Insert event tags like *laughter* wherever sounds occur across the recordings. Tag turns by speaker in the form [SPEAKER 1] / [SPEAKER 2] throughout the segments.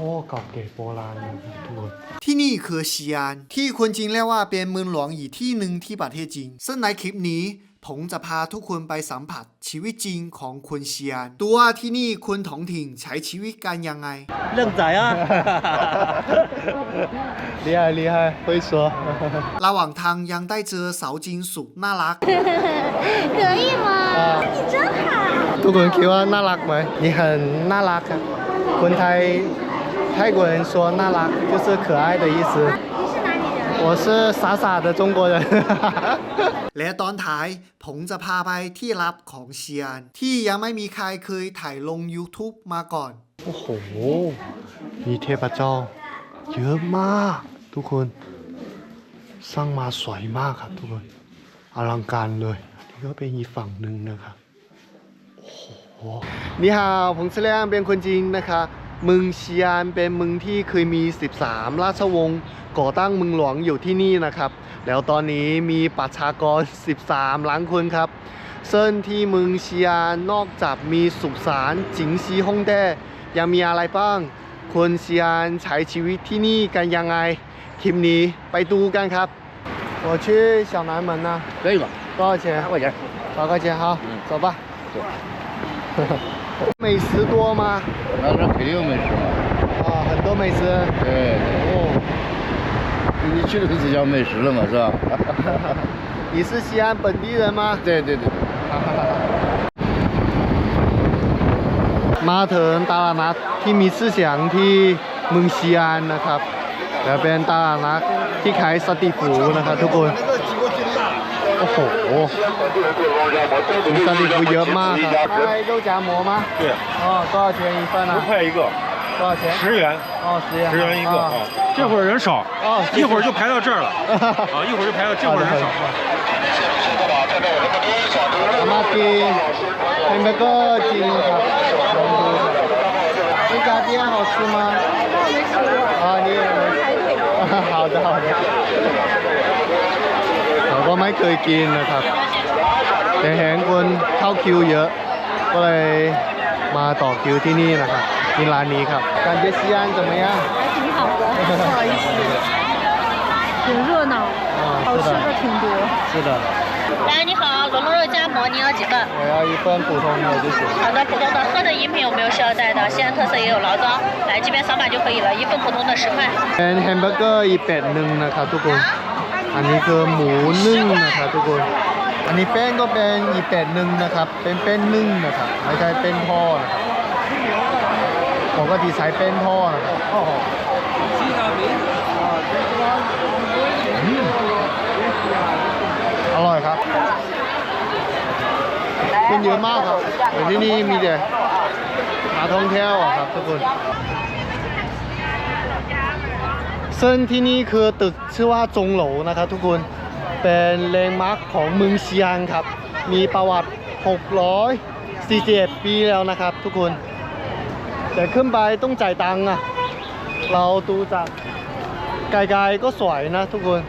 [SPEAKER 1] อ้เก่าเก๋โบราณนะครับทุกคน
[SPEAKER 2] ที่นี่คือซีอานที่คนจีนเรียกว่าเป็นเมืองหลวงอีกที่หนึ่งที่ประเทศจีนซึ่งในคลิปนี้ผมจะพาทุกคนไปสัมผัสชีวิตจริงของคนซีอานตัวที่นี่คนท้องถิ่นใช้ชีวิตกันยังไง
[SPEAKER 1] เรื่องใจอ่ะ 厉害厉害会说
[SPEAKER 2] ระหว่างทางยังได้เจอเสาจินสุดน่ารัก
[SPEAKER 3] 可以吗？你真好。
[SPEAKER 1] ทุกคนคิดว่าน่ารักไหม你很น่ารักครับคนไทย 泰国人说น่ารัก就是可爱的意思
[SPEAKER 3] 你是哪里人？
[SPEAKER 1] 我是傻傻的中国人
[SPEAKER 2] และตอนท้ายผมจะพาไปที่ลับของซีอานที่ยังไม่มีใครเคยถ่ายลง YouTube มาก่อน
[SPEAKER 1] โอ้โห มีเทพเจ้า เยอะมาก ทุกคน สร้างมาสวยมากครับ ทุกคน อลังการเลยอันนี่ก็เป็นอีกฝั่งหนึ่งนะครับ โอ้โห นี่ฮาวผมเสลียงเป็นคนจีนนะคะ เมืองเชียนเป็นเมืองที่เคยมี 13 ราชวงศ์ก่อตั้งเมืองหลวงอยู่ที่นี่นะครับ แล้วตอนนี้มีประชากร 13 ล้านคนครับ ซึ่งที่เมืองเชียนนอกจากมีสุสานจิงซีฮ่องแต้ยังมีอะไรบ้าง คนเชียนใช้ชีวิตที่นี่กันยังไง คลิปนี้ไปดูกันครับ我去小南门呢
[SPEAKER 4] 可以吧？
[SPEAKER 1] 多少钱
[SPEAKER 4] 八块钱。
[SPEAKER 1] 八块钱好
[SPEAKER 4] 嗯
[SPEAKER 1] 走吧 美食多吗
[SPEAKER 4] 那这肯定有美食嘛。
[SPEAKER 1] 啊很多美食
[SPEAKER 4] 对对，
[SPEAKER 1] 哦
[SPEAKER 4] 你去的可是叫美食了嘛，是吧？*laughs*
[SPEAKER 1] 你是西安本地人吗
[SPEAKER 4] 对对对。
[SPEAKER 1] มาถึงตลาดนัดที่มีชื่อเสียงที่เมืองซีอานนะครับแต่เป็นตลาดนัดที่ขายสตรีทฟู้ดนะครับทุกคน โอ้โหมีสตรีทฟู้ดเยอะมากครับได้肉夹馍吗
[SPEAKER 5] 对，
[SPEAKER 1] 哦多少钱一份啊
[SPEAKER 5] 十块一个，
[SPEAKER 1] 多少钱
[SPEAKER 5] 十元，
[SPEAKER 1] 哦十元
[SPEAKER 5] 十元一个
[SPEAKER 1] 哦
[SPEAKER 5] 啊。这会儿人少，
[SPEAKER 1] 哦
[SPEAKER 5] 一会儿就排到这儿了*laughs* 啊，一会儿就排到这会儿人少。
[SPEAKER 1] อามากินเฮมเบอร์เกอร์จริงครับลองดู这家店好吃吗啊你也没好的好的เราก็ ไม่เคยกินนะครับ แต่เห็นคนเข้าคิวเยอะ ก็เลยมาต่อคิวที่นี่นะครับที่ร้านนี้ครับการเจ西安怎么样
[SPEAKER 3] 还挺好的，不好意思，挺热闹，
[SPEAKER 1] 啊
[SPEAKER 3] 好吃的挺多。
[SPEAKER 1] 是的
[SPEAKER 6] 来，你好，螺肉肉夹馍，你要几份？
[SPEAKER 1] 我要一份普通的就行
[SPEAKER 6] 好的，普通的。喝的饮品有没有需要带的？西安特色也有醪糟，来这边扫码就可以了，一份普通的十块。
[SPEAKER 1] เป็นแฮมเบอร์เกอร์อีเป็ดหนึ่งนะครับทุกคน อันนี้คือหมูนึ่งนะครับทุกคน อันนี้แป้งก็เป็นอีเป็ดหนึ่งนะครับ เป็นแป้งนึ่งนะครับ ไม่ใช่แป้งทอดนะครับปกติใช้แป้งทอดนะครับอร่อยครับคนเยอะมากครับที่นี่มีแต่นักท่องเที่ยวอะครับทุกคน ซึ่งที่นี่คือตึกชื่อว่าจงโหลนะครับทุกคนเป็นแลนด์มาร์คของเมืองเชียงครับ มีประวัติ 641ปีแล้วนะครับทุกคน แต่ขึ้นไปต้องจ่ายตังค์อะเราดูจากไกลๆก็สวยนะทุกคน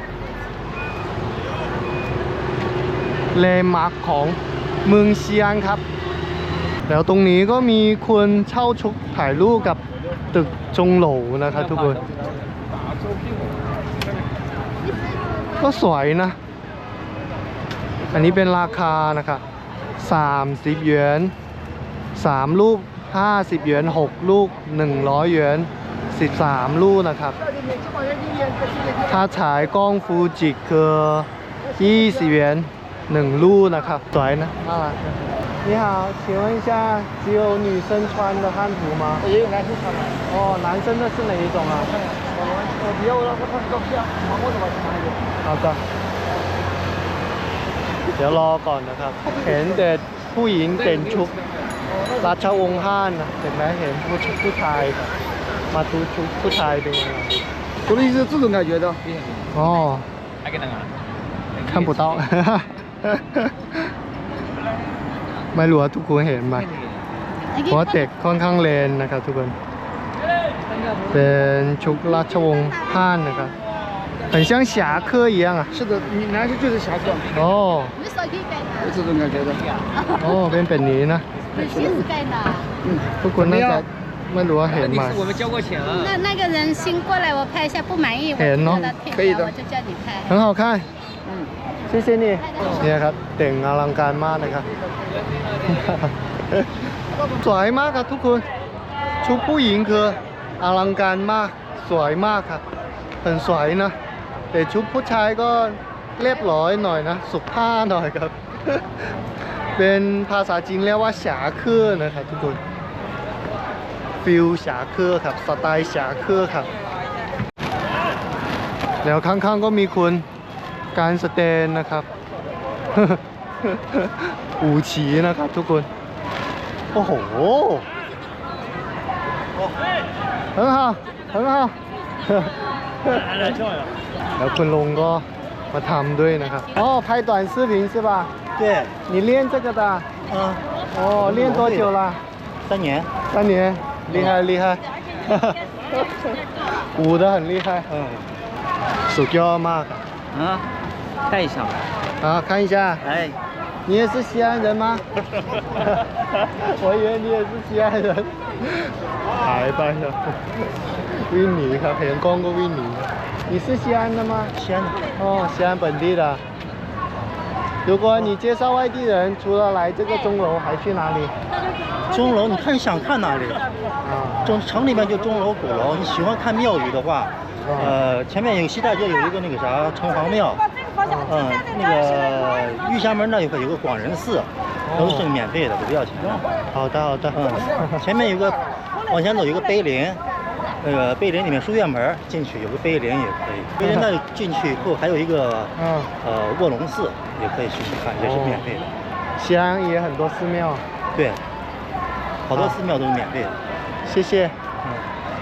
[SPEAKER 1] แลนด์มาร์คของเมืองเชียงครับ แล้วตรงนี้ก็มีคนเช่าชุดถ่ายรูปกับตึกจงโหลนะครับทุกคน ก็สวยนะ อันนี้เป็นราคานะครับ30หยวน3ลูก 50หยวน6ลูก 100หยวน13 ลูกนะครับ ถ้าฉายกล้องฟูจิคือ20หยวน1ลูกนะครับ สวยนะน่ารักนะ你好，请问一下，只有女生穿的汉服吗？
[SPEAKER 4] 也有男生穿的。
[SPEAKER 1] 哦，男生的是哪一种啊？
[SPEAKER 4] 我比较我我穿照片，芒果的吧，穿 一个。
[SPEAKER 1] 好的 เดี๋ยวรอก่อนนะครับ เห็นแต่ผู้หญิงเด่นชุดราชวงศ์ห้านนะเห็นไหมเห็นผู้ชุดผู้ชายครับมาดูชุดผู้ชายเป็นยังไง
[SPEAKER 4] 我的意思这种感觉的。
[SPEAKER 1] อ๋อ
[SPEAKER 4] 还给那个。
[SPEAKER 1] 看不到 ไม่รู้ว่าทุกคนเห็นไหมเพราะว่าเด็กค่อนข้างเลนนะครับทุกคน เป็นชุดราชวงศ์ห้านนะครับ 很像侠客一样啊
[SPEAKER 4] 是的，你男生就是侠客，
[SPEAKER 1] อ๋อ
[SPEAKER 3] 你手可以盖的，
[SPEAKER 4] 这种感觉的。
[SPEAKER 1] อ๋อเป็นแบบนี้นะ
[SPEAKER 3] 你鞋子盖的。
[SPEAKER 4] 嗯，
[SPEAKER 1] ทุกคนน่าจะ ไม่รู้ว่าเห็นไหม
[SPEAKER 5] 我们交过钱了。
[SPEAKER 3] 那那个人先过来，我拍一下，不满意我
[SPEAKER 1] 哎喏
[SPEAKER 3] 就叫他退掉，
[SPEAKER 1] 可以的
[SPEAKER 3] 我就叫你拍。
[SPEAKER 1] 很好看嗯谢谢你เนี่ยครับแต่งอลังการมากนะครับ สวยมากครับทุกคนชุดผู้หญิงคืออลังการมากสวยมากครับ很สวยนะ แต่ชุดผู้ชายก็เรียบร้อยหน่อยนะ สุภาพหน่อยครับ เป็นภาษาจีนเรียกว่าฉาเครื่อนะครับทุกคนฟิลฉาเครื่อครับสไตล์ฉาเครื่อครับ แล้วข้างๆก็มีคุณการสแตนนะครับ อูฉีนะครับทุกคน โอ้โห很好很好 แล้วคุณลุงก็มาทำด้วยนะครับอ๋อ拍短视频是吧
[SPEAKER 4] 对，
[SPEAKER 1] 你练这个的
[SPEAKER 4] 嗯，
[SPEAKER 1] 哦练多久了
[SPEAKER 4] 三年。
[SPEAKER 1] 三年厉害厉害*laughs* 舞的很厉害
[SPEAKER 4] 嗯，
[SPEAKER 1] สุดยอดมากอะ
[SPEAKER 4] 啊，看一下吧。
[SPEAKER 1] 啊看一下
[SPEAKER 4] 来，
[SPEAKER 1] 你也是西安人吗？*laughs* 我以为你也是西安人。หา ยไปแล้ววิ่งหนีครับเห็นกล้องก็วิ่งหนี你是西安的吗？
[SPEAKER 4] 西安的。
[SPEAKER 1] 哦，西安本地的。如果你介绍外地人，除了来这个钟楼，还去哪里？
[SPEAKER 4] 钟楼，你看想看哪里？
[SPEAKER 1] 啊，
[SPEAKER 4] 钟城里面就钟楼、鼓楼。你喜欢看庙宇的话，呃，前面有个西大街有一个那个啥城隍庙，嗯，那个玉霞门那有个有个广仁寺，都是免费的，都不要钱。
[SPEAKER 1] 好的好的。
[SPEAKER 4] 嗯，前面有个往前走有个碑林， 那个碑林里面书院门进去有个碑林也可以，碑林那进去以后还有一个，
[SPEAKER 1] 嗯，
[SPEAKER 4] 呃，卧龙寺也可以去看，也是免费的。
[SPEAKER 1] 西安也很多寺庙，
[SPEAKER 4] 对，好多寺庙都是免费的。
[SPEAKER 1] 谢谢。
[SPEAKER 4] 嗯，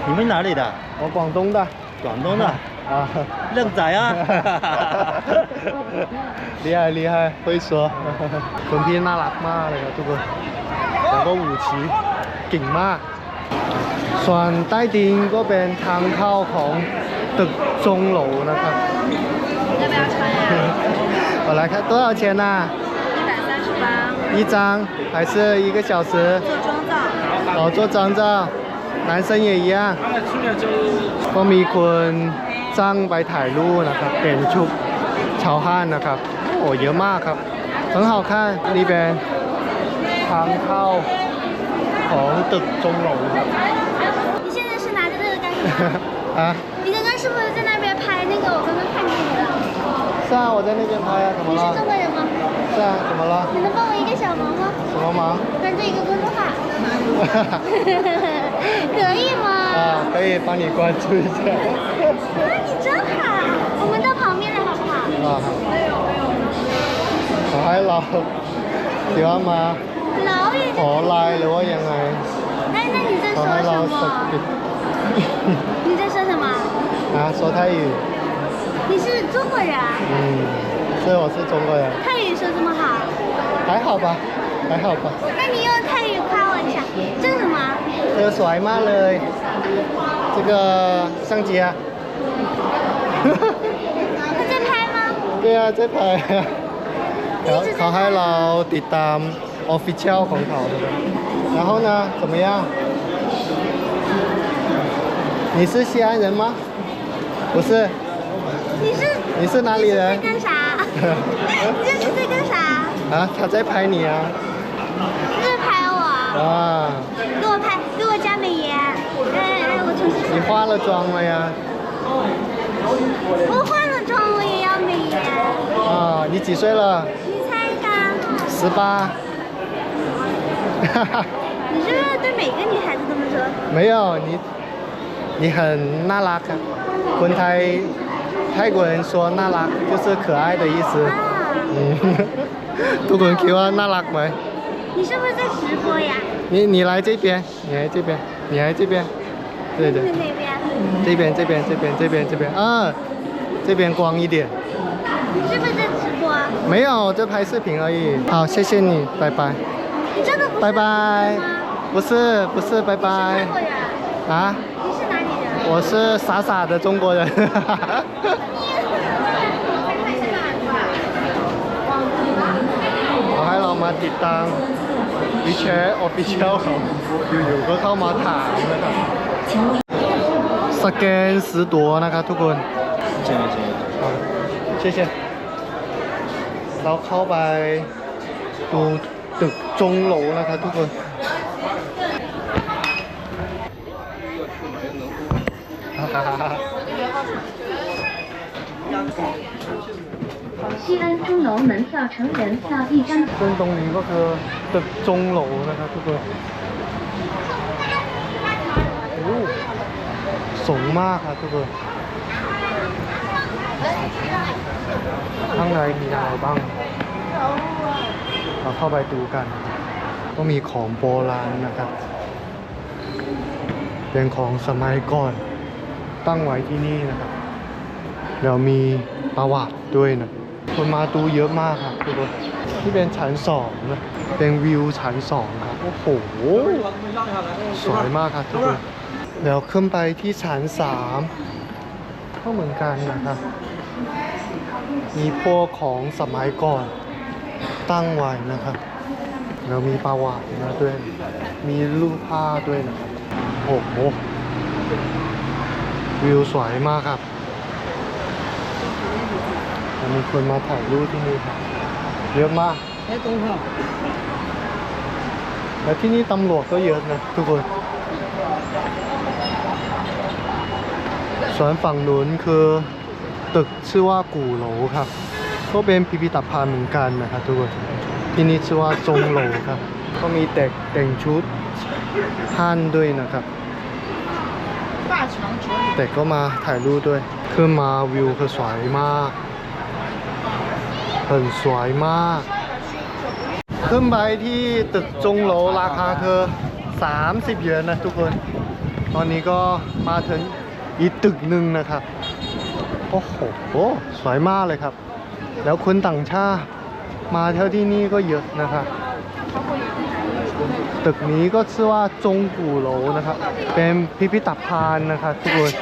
[SPEAKER 4] 你们哪里的？
[SPEAKER 1] 我广东的。
[SPEAKER 4] 广东的。*laughs*
[SPEAKER 1] 啊，
[SPEAKER 4] 靓仔啊！*laughs*
[SPEAKER 1] 厉害厉害，会说。准备拿喇妈那个，这个，两个武器，劲妈。 บทุกคนแล้วก็หูชีเก่งมาก ส่วนใต้ดินก็เป็นทางเข้าของตึกจงโหลนะครับ
[SPEAKER 3] 要不要穿呀？
[SPEAKER 1] 我来看多少钱呢、
[SPEAKER 3] 一百三十八，
[SPEAKER 1] 一张还是一个小时？
[SPEAKER 3] 做妆造。
[SPEAKER 1] 哦，做张照，男生也一样。ก็มีคนจ้างไปถ่ายรูปนะครับเป็นชุดชาวห้านนะครับ โอ้เยอะมากครับ很好看นี่เป็นทางเข้า 红的钟楼。
[SPEAKER 3] 你现在是拿着这个干什么？*laughs*
[SPEAKER 1] 啊？
[SPEAKER 3] 你刚刚是不是在那边拍那个？我刚刚看见你了。
[SPEAKER 1] 是啊，我在那边拍啊，怎么了？
[SPEAKER 3] 你是中国人吗？
[SPEAKER 1] 是啊，怎么了？
[SPEAKER 3] 你能帮我一个小忙吗？
[SPEAKER 1] 什么忙？
[SPEAKER 3] 关注一个公众号。*laughs* 可以吗？
[SPEAKER 1] 啊，可以帮你关注一下。
[SPEAKER 3] 啊，你真好，我们到旁边来好不好？
[SPEAKER 1] 啊，没有没有。海老，喜欢吗？
[SPEAKER 3] 老远
[SPEAKER 1] ข
[SPEAKER 3] 就。
[SPEAKER 1] อไลน์หรือว่ายังไง
[SPEAKER 3] 哎，那你在
[SPEAKER 1] ขอ
[SPEAKER 3] 说
[SPEAKER 1] ให้เรา
[SPEAKER 3] 什
[SPEAKER 1] ส
[SPEAKER 3] 么？
[SPEAKER 1] กิด
[SPEAKER 3] 你在说什么？
[SPEAKER 1] 啊说泰语
[SPEAKER 3] 你是中国人啊？
[SPEAKER 1] 嗯是我是中国人
[SPEAKER 3] 泰语说这么好，
[SPEAKER 1] 还好吧还好吧
[SPEAKER 3] 那你用泰语夸我一下。这是什么？
[SPEAKER 1] เธอสวยมากเลย这个相机啊
[SPEAKER 3] 他在拍吗？
[SPEAKER 1] 对啊在拍啊เขาเขาให้เราติดตาม official ของเขานะครับ然后呢怎么样你是西安人吗不是
[SPEAKER 3] 你是
[SPEAKER 1] 你是哪里
[SPEAKER 3] 你是在
[SPEAKER 1] 人
[SPEAKER 3] 干啥？*laughs* 你这是在干啥？
[SPEAKER 1] 啊他在拍你啊
[SPEAKER 3] 在拍我，
[SPEAKER 1] 啊
[SPEAKER 3] 给我拍，给我加美颜。哎哎，我重新说，
[SPEAKER 1] 你化了妆了呀
[SPEAKER 3] 我化了妆我也要美颜。
[SPEAKER 1] 啊你几岁了
[SPEAKER 3] 你猜看，
[SPEAKER 1] 十八 哈哈，
[SPEAKER 3] 你是不是对每个女孩子这么说？
[SPEAKER 1] 没有，你，你很娜拉的。滚开！泰国人说娜拉就是可爱的意思。嗯，多滚 Q 啊，*laughs* 娜拉滚！
[SPEAKER 3] 你是不是在直播呀？
[SPEAKER 1] 你你来这边，你来这边，你来这边，对对。
[SPEAKER 3] 对那边。
[SPEAKER 1] 这边这边这边这边这边啊，这边光一点。
[SPEAKER 3] 你是不是在直播？
[SPEAKER 1] 没有，我在拍视频而已。好，谢谢你，拜拜。
[SPEAKER 3] 你真的不是
[SPEAKER 1] 拜拜
[SPEAKER 3] 吗？
[SPEAKER 1] 不是不是拜
[SPEAKER 3] 你是
[SPEAKER 1] 拜
[SPEAKER 3] 泰国人？
[SPEAKER 1] 啊
[SPEAKER 3] 你是哪里人？
[SPEAKER 1] 我是傻傻的中国人ขอให้เรามาติดตามวิแชร์ official ของ อยู่ๆก็เข้ามาถามนะครับ สแกน十ตัวนะครับทุกคน
[SPEAKER 4] 这个这个。
[SPEAKER 1] อ่าเช่ๆเราเข้าไปดู ตึกจงโหลนะครับทุกคน
[SPEAKER 7] 西安钟楼门票成人票一张。
[SPEAKER 1] ซึ่งตรงนี้ก็คือตึกจงโหลนะครับทุกคนโอ้สูงมากครับทุกคน ข้างในมีอะไรบ้าง เราเข้าไปดูกัน ก็มีของโบราณนะครับ เป็นของสมัยก่อนตั้งไว้ที่นี่นะครับเดี๋ยวมีประวัติด้วยนะคนมาดูเยอะมากครับทุกคนที่เป็นชั้นสองนะเป็นวิวชั้นสองครับโอ้โหสวยมากครับทุกคนเดี๋ยวขึ้นไปที่ชั้นสามก็เหมือนกันนะครับมีพวกของสมัยก่อน ตั้งไว้นะครับ แล้วมีประวัตินะด้วย มีรูปภาพด้วยนะครับโอ้โหวิวสวยมากครับมีคนมาถ่ายรูปที่นี่ครับเยอะมากแล้วที่นี่ตำรวจก็เยอะนะทุกคนส่วนฝั่งนู้นคือ ตึกชื่อว่ากู่โหลครับ ก็เป็นพิพิธภัณฑ์เหมือนกันนะครับทุกคนที่นี่ชื่อว่าจงโหลครับ ก็มีเด็กแต่งชุดท่านด้วยนะครับ แต่ก็มาถ่ายรูปด้วยขึ้นมาวิวคือสวยมาก很สวยมาก ขึ้นไปที่ตึกจงโหลราคาคือ 30เหรียญนะทุกคน ตอนนี้ก็มาถึงอีกตึกหนึ่งนะครับ โอ้โห สวยมากเลยครับ แล้วคนต่างชาติมาเที่ยวที่นี่ก็เยอะนะครับตึกนี้ก็ชื่อว่าจงกู่โหลนะครับเป็นพิพิธภัณฑ์นะครับทุกคน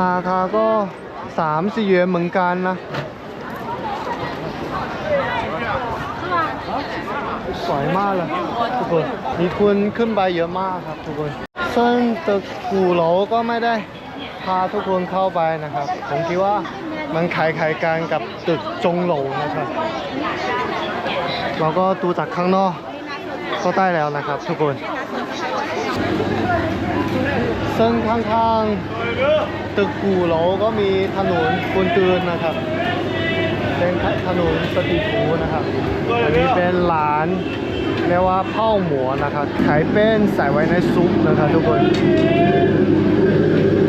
[SPEAKER 1] ราคาก็สามสี่เยญเหมือนกันนะสวยมากเลยทุกคนมีคนขึ้นไปเยอะมากครับทุกคนซึ่งตึกกู่โหลก็ไม่ได้ พาทุกคนเข้าไปนะครับ ผมคิดว่ามันคล้ายๆกันกับตึกจงโหลนะครับ เราก็ดูจากข้างนอกก็ได้แล้วนะครับ ทุกคนซึ่งข้างๆตึกกู่โหลก็มีถนนคนเดินนะครับเป็นถนนสตรีทฟูนะครับอันนี้เป็นร้านเรียกว่าเผ่าหมูนะครับขายเป็นใส่ไว้ในซุปนะครับทุกคน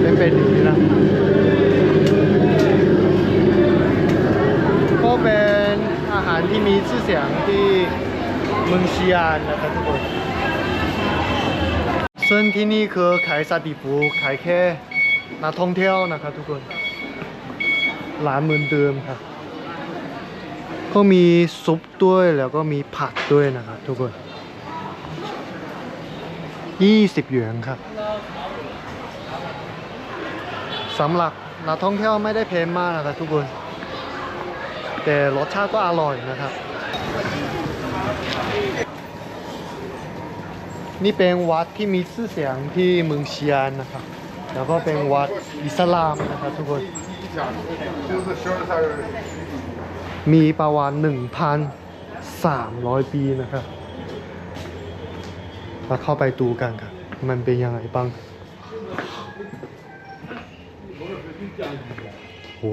[SPEAKER 1] เป็นเป็นอย่างนี้นะก็เป็นอาหารที่มีชื่อเสียงที่เมืองซียานนะครับทุกคนซึ่งที่นี่คือขายซาติฟูขายแค่นักท่องเที่ยวนะครับทุกคนร้านเหมือนเดิมครับก็มีซุปด้วยแล้วก็มีผักด้วยนะครับทุกคน 20หยวนครับ สำหรับนักท่องเที่ยวไม่ได้แพงมากนะครับทุกคน แต่รสชาติก็อร่อยนะครับ นี่เป็นวัดที่มีชื่อเสียงที่เมืองเชียนนะครับ แล้วก็เป็นวัดอิสลามนะครับทุกคน มีประวัติ1,300 ปีนะครับมาเข้าไปดูกันครับ มันเป็นยังไงบ้าง โอ้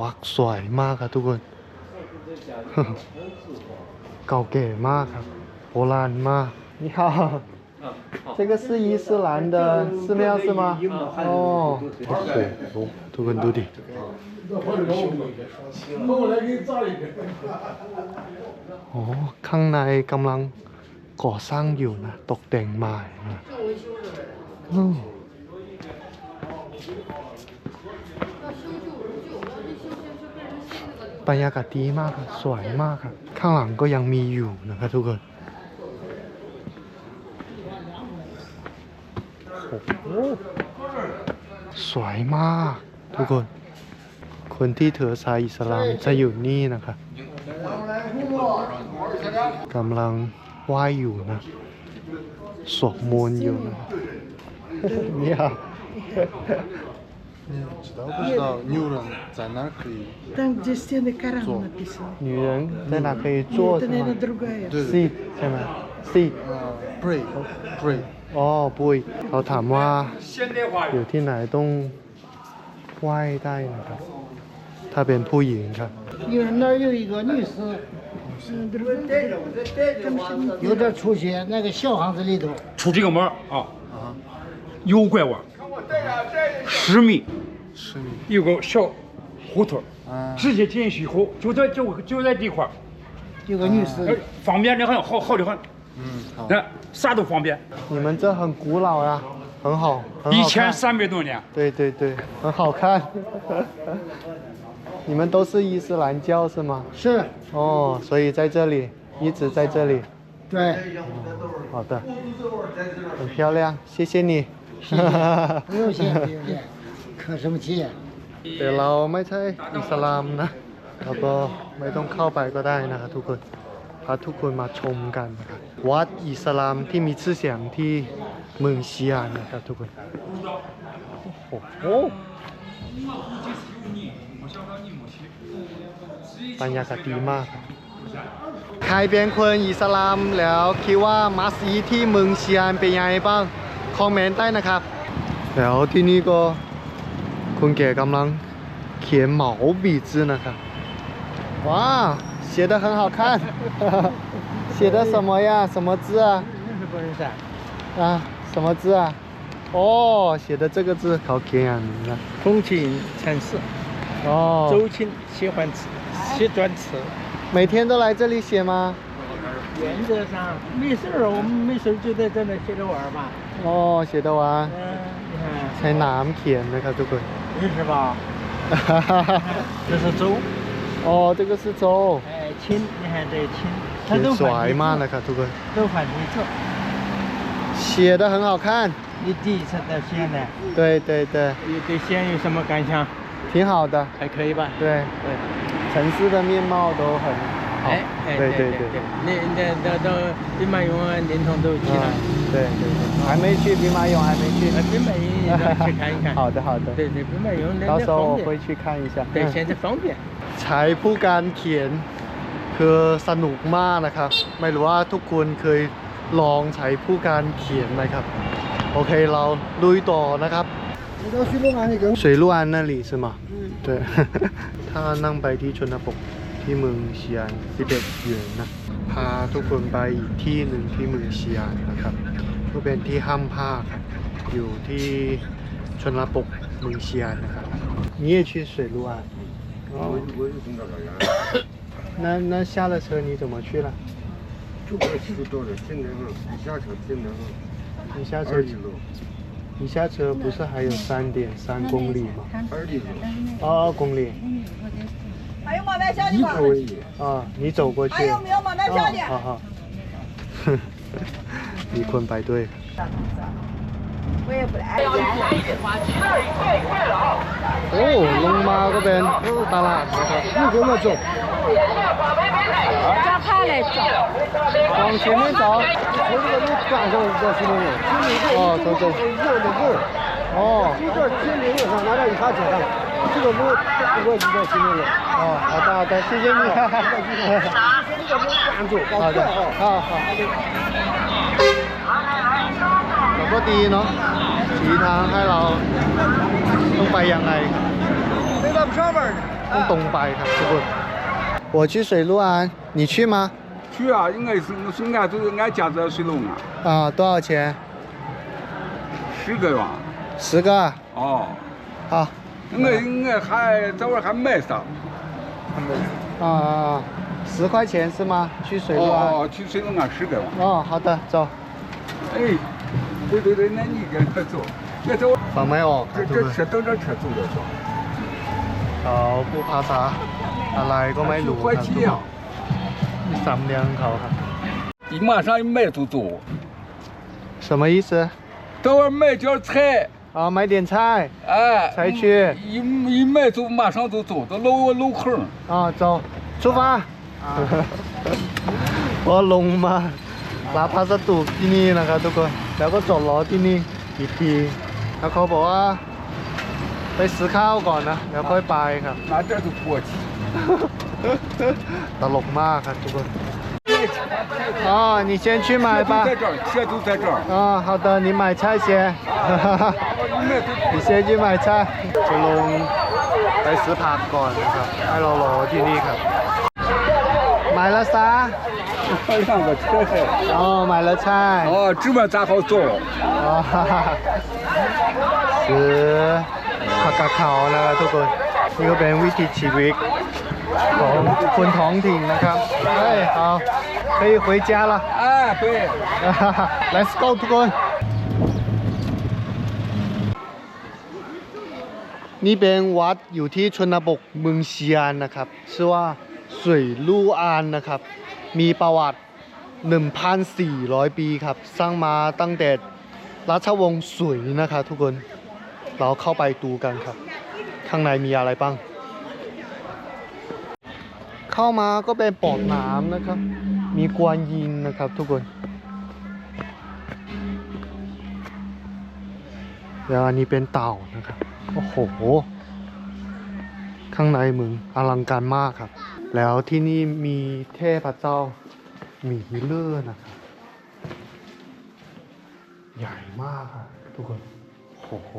[SPEAKER 1] วักสวยมากครับทุกคน เก่าแก่มากครับ โบราณมากนี่ฮะ这个是伊斯兰的寺庙是吗？哦，โอ้โหทุกคนดูดิ โอ้ข้างในกำลังก่อสร้างอยู่นะ ตกแต่งใหม่นะ บรรยากาศดีมากครับสวยมากครับ ข้างหลังก็ยังมีอยู่นะครับทุกคนโอ้โหสวยมาก ทุกคน คนที่ถือสายอิสลามจะอยู่นี่นะครับกำลังไหว้อยู่นะสวดมนต์อยู่นะนี่ฮ
[SPEAKER 3] 知道，不知道女人在哪可以
[SPEAKER 8] 坐？
[SPEAKER 1] 女人在哪可以
[SPEAKER 8] 做
[SPEAKER 1] 是吗？
[SPEAKER 3] 对
[SPEAKER 1] 吗。哦，boy，好他妈，有来栋外带个，他边铺看。
[SPEAKER 8] 有人那有一个女士，有点出息，那个小巷子里头。
[SPEAKER 5] 出这个门啊？啊，右拐弯。十米，
[SPEAKER 3] 十米
[SPEAKER 5] 有个小胡同儿，
[SPEAKER 3] 啊，
[SPEAKER 5] 直接进去以后就在就就在这块儿，
[SPEAKER 8] 有个女士，
[SPEAKER 5] 呃方便的很，好好的很，
[SPEAKER 3] 嗯好，
[SPEAKER 5] 那啥都方便。
[SPEAKER 1] 你们这很古老呀，很好
[SPEAKER 5] 一千。三百多年，
[SPEAKER 1] 对对对，很好看。*laughs* 你们都是伊斯兰教是吗？
[SPEAKER 8] 是，
[SPEAKER 1] 哦，所以在这里一直在这里。
[SPEAKER 8] 对，
[SPEAKER 1] 好的，很漂亮，谢谢你。
[SPEAKER 8] 不用谢，不用谢，客什么气？
[SPEAKER 1] แต่เราไม่ใช่อิสลามนะเราก็ไม่ต้องเข้าไปก็ได้นะครับทุกคนพาทุกคนมาชมกันนะครับวัดอิสลามที่มีชื่อเสียงที่เมืองเชียนนะครับทุกคนโอ้โหบรรยากาศดีมากครับใครเป็นคนอิสลามแล้วคิดว่ามัสยิดที่เมืองเชียนเป็นยังไงบ้าง คอมเมนต์ได้นะครับ แล้วที่นี่ก็ คุณแก่กำลังเขียนเหมาบี字นะครับว้า写的很好看*laughs* 写的什么呀什么字啊
[SPEAKER 8] 认识不认识？
[SPEAKER 1] 啊什么字啊哦写的这个字เขาเขียนอย่างนี้นะ
[SPEAKER 9] 重庆城市，
[SPEAKER 1] อ๋อ
[SPEAKER 9] 周青喜欢吃，喜欢吃。
[SPEAKER 1] 每天都来这里写吗
[SPEAKER 9] 原则上没事儿，我们没事儿就在这里写着玩儿吧。
[SPEAKER 1] อ๋อ写得完
[SPEAKER 9] 嗯，你看，
[SPEAKER 1] ใช้น้ำเขียนนะครับทุกคน
[SPEAKER 9] 认识吧？这是周，
[SPEAKER 1] อ๋อ这个是周
[SPEAKER 9] 哎，青，你看这青，它
[SPEAKER 1] เขียน
[SPEAKER 9] 都
[SPEAKER 1] สวย
[SPEAKER 9] 繁
[SPEAKER 1] มาก
[SPEAKER 9] 体
[SPEAKER 1] นะ
[SPEAKER 9] 字，
[SPEAKER 1] ครับทุกคน
[SPEAKER 9] 都繁体字。
[SPEAKER 1] 写的很好看
[SPEAKER 9] 你第一次到西安来，
[SPEAKER 1] 对对对
[SPEAKER 9] 你对西安有什么感想？
[SPEAKER 1] 挺好的
[SPEAKER 9] 还可以吧？
[SPEAKER 1] 对
[SPEAKER 9] 对。
[SPEAKER 1] 城市的面貌都很好
[SPEAKER 9] 哎哎，
[SPEAKER 1] 对
[SPEAKER 9] 对
[SPEAKER 1] 对
[SPEAKER 9] 对，那那那到兵马俑啊、临潼都去了
[SPEAKER 1] 啊，对对对，还没去兵马俑，还没去。
[SPEAKER 9] 呃，兵马俑也要去看一看。
[SPEAKER 1] 好的好的，
[SPEAKER 9] 对对，兵马俑那那
[SPEAKER 1] 到时候我
[SPEAKER 9] 方便。
[SPEAKER 1] 会去看一下。
[SPEAKER 9] 对，现在方便。
[SPEAKER 1] ใช้ผู้การเขียนคือสนุกมากนะครับ ไม่รู้ว่าทุกคนเคยลองใช้ผู้การเขียนไหมครับ โอเคเราลุยต่อนะครับ
[SPEAKER 8] 你到水路岸那个，
[SPEAKER 1] 水路安那里是吗？嗯，对。ถ้านั่งไปที่ชนบ ทที่เมืองเชียง11เหรียญนะ พาทุกคนไปอีกที่หนึ่งที่เมืองเชียงนะครับก็เป็นที่ห้ามพลาดครับอยู่ที่ชนบทเมืองเชียงนะครับ你也去水路安？哦。那那下了车你怎么去了？
[SPEAKER 3] 就过去到了，近的很，一下车近的很，
[SPEAKER 1] 你下车
[SPEAKER 3] 二里路，
[SPEAKER 1] 你下车不是还有三点三公里吗？
[SPEAKER 3] 二里路，
[SPEAKER 1] 哦，二公里。
[SPEAKER 3] 你可
[SPEAKER 1] 啊，你走过去。
[SPEAKER 10] 还有没有
[SPEAKER 1] 冒得下去？哈哈，李坤 *laughs* 排队。
[SPEAKER 10] 我也不来。
[SPEAKER 1] 哦，龙马这边都是大，
[SPEAKER 8] 你跟我走。
[SPEAKER 10] 加他来接。
[SPEAKER 1] 往前面走，
[SPEAKER 8] 这个都转上这什么？
[SPEAKER 1] 哦，走走，
[SPEAKER 8] 一
[SPEAKER 1] 个
[SPEAKER 8] 一个哦，就这接，拿点雨卡接他。这个路我就到水路岸。
[SPEAKER 1] 哦，好的好的，谢谢你。
[SPEAKER 8] 这个路转走，
[SPEAKER 1] 好的
[SPEAKER 8] 搞快啊！，
[SPEAKER 1] 好好。เราก็ดีเนาะชี้ทางให้เราต้องไปยังไงครับ
[SPEAKER 8] 飞到上面呢。
[SPEAKER 1] ต้องตรงไปครับทุกคน我去水路安你去吗
[SPEAKER 11] 去啊，应该是是俺就是俺家在水龙啊，
[SPEAKER 1] 啊多少钱
[SPEAKER 11] 十个吧。
[SPEAKER 1] 十个啊
[SPEAKER 11] 哦，
[SPEAKER 1] 好
[SPEAKER 11] 我我还这会儿还买啥？
[SPEAKER 1] 买啊，十块钱是吗？去水果啊？
[SPEAKER 11] 哦，去水果按，十个我。
[SPEAKER 1] 哦，好的，走。
[SPEAKER 11] 哎，对对对，那你赶快走，那走。
[SPEAKER 1] 不买哦，
[SPEAKER 11] 这这车等这车走的走。
[SPEAKER 1] 好，不怕啥，啊来个买路。十块钱啊？你商量好哈。
[SPEAKER 11] 你马上一买就走。
[SPEAKER 1] 什么意思？
[SPEAKER 11] 这会儿买点儿菜。
[SPEAKER 1] 啊买点菜
[SPEAKER 11] 哎，
[SPEAKER 1] 才去
[SPEAKER 11] 一一买就马上就走，到路路口儿。
[SPEAKER 1] 啊走出发 *laughs* ก็ลงมารับพัสดุที่นี่นะครับทุกคน แล้วก็จอดรอที่นี่อีกที แล้วเขาบอกว่า ไปซื้อข้าวก่อนนะ แล้วค่อยไปครับ
[SPEAKER 11] 拿这都过去。
[SPEAKER 1] ตลกมากครับทุ*laughs* กคน อ๋อ你先去买吧
[SPEAKER 11] 在这儿，车都在这儿。
[SPEAKER 1] 哦，好的，你买菜先。*laughs* 你先去买菜จะลงไปซื้อผักก่อนนะครับ ให้เรารอที่นี่ครับ买了啥？*laughs*
[SPEAKER 11] 两个车噻。
[SPEAKER 1] 哦，买了菜。
[SPEAKER 11] 哦，这么咋好做？
[SPEAKER 1] อ๋อซื้อผักกาดขาวนะครับทุกคน นี่ก็เป็นวิถีชีวิตของ คนท้องถิ่นนะครับ เฮ้ยเอา可以回家了。
[SPEAKER 11] 哎，对。
[SPEAKER 1] Let's go ทุกคน นี่เป็นวัดอยู่ที่ชนบทเมืองเชียนนะครับ ชื่อว่าสวยลู่อานนะครับ มีประวัติ 1,400 ปีครับ สร้างมาตั้งแต่ราชวงศ์สวยนะครับทุกคน เราเข้าไปดูกันครับ ข้างในมีอะไรบ้าง เข้ามาก็เป็นปอดน้ำนะครับ มีกวานยินนะครับทุกคนแล้วอันนี้เป็นเต่านะครับ โอ้โห ข้างในมึงอลังการมากครับ แล้วที่นี่มีเทพเจ้าหมีเลื่อนะครับ ใหญ่มากครับทุกคน โอ้โห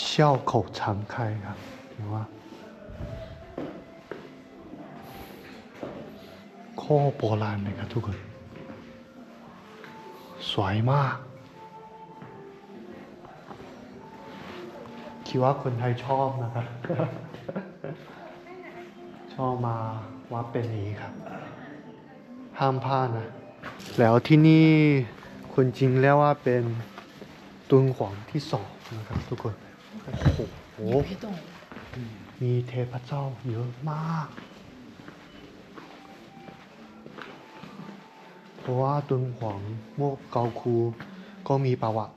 [SPEAKER 1] เช่ยวเขาช้างไข่ครับหรืว่า โคตรโบราณเลยครับทุกคน สวยมาก คิดว่าคนไทยชอบนะครับ ชอบมาวัดเป็นนี้ครับ ห้ามพลาดนะ แล้วที่นี่คนจริงแล้วว่าเป็นตุนหวางที่สองนะครับทุกคน โอ้โห มีเทพเจ้าเยอะมาก เพ ราะว่าตุนหวางโมกเกาคูก็มีประวัติ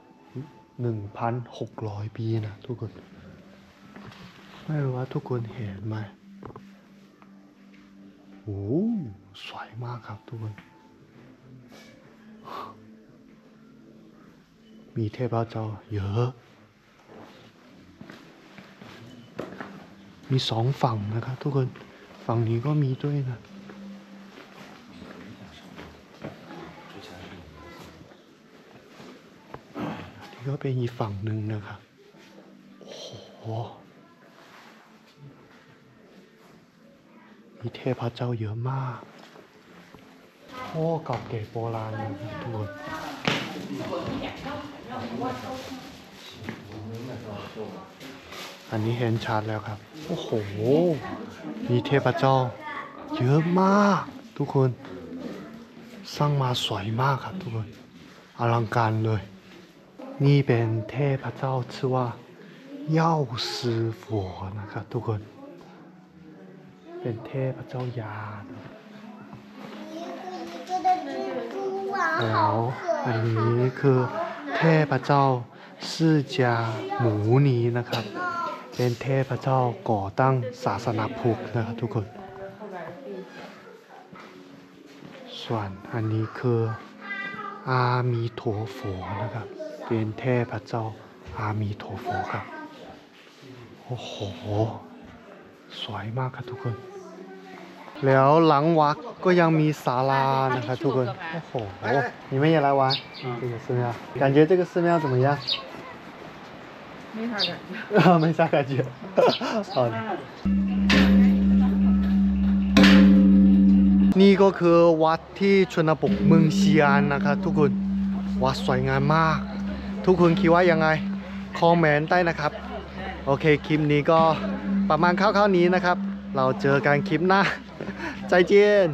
[SPEAKER 1] 1,600ปีนะทุกคน ไม่รู้ว่าทุกคนเห็นไหมโอ้สวยมากครับทุกคน มีเทพเจ้าเยอะ มีสองฝั่งนะครับทุกคน ฝั่งนี้ก็มีด้วยนะ นี่ก็เป็นอีกฝั่งหนึ่งนะครับ โอ้โห มีเทพเจ้าเยอะมาก โอ้เก่าเก๋โบราณนะทุกคนอันนี้เห็นชัดแล้วครับ โอ้โห มีเทพเจ้าเยอะมาก ทุกคน สร้างมาสวยมากครับทุกคน อลังการเลย นี่เป็นเทพเจ้าชื่อว่าเย่าซือฝัวนะครับทุกคน เป็นเทพเจ้ายาแล้วอันนี้คือเทพเจ้า释迦หมูนีนะครับ เป็นเทพเจ้าก่อตั้งศาสนาพุทธนะครับทุกคน ส่วนอันนี้คืออามีโถโฟนะครับ เป็นเทพเจ้าอามีโถโฟครับ โอ้โห สวยมากครับทุกคน แล้วหลังวัดก็ยังมีศาลานะครับทุกคน โอ้โห 你们也来玩这个寺庙？感觉这个寺庙怎么样？
[SPEAKER 10] 没啥感觉。
[SPEAKER 1] 啊，没啥感觉。好的。นี่ก็คือวัดที่ชนบทเมืองเชียนนะครับทุกคน วัดสวยงามมาก ทุกคนคิดว่ายังไง คอมเมนต์ใต้นะครับ โอเคคลิปนี้ก็ประมาณคร่าวๆนี้นะครับ เราเจอกันคลิปหน้า ใจเย็น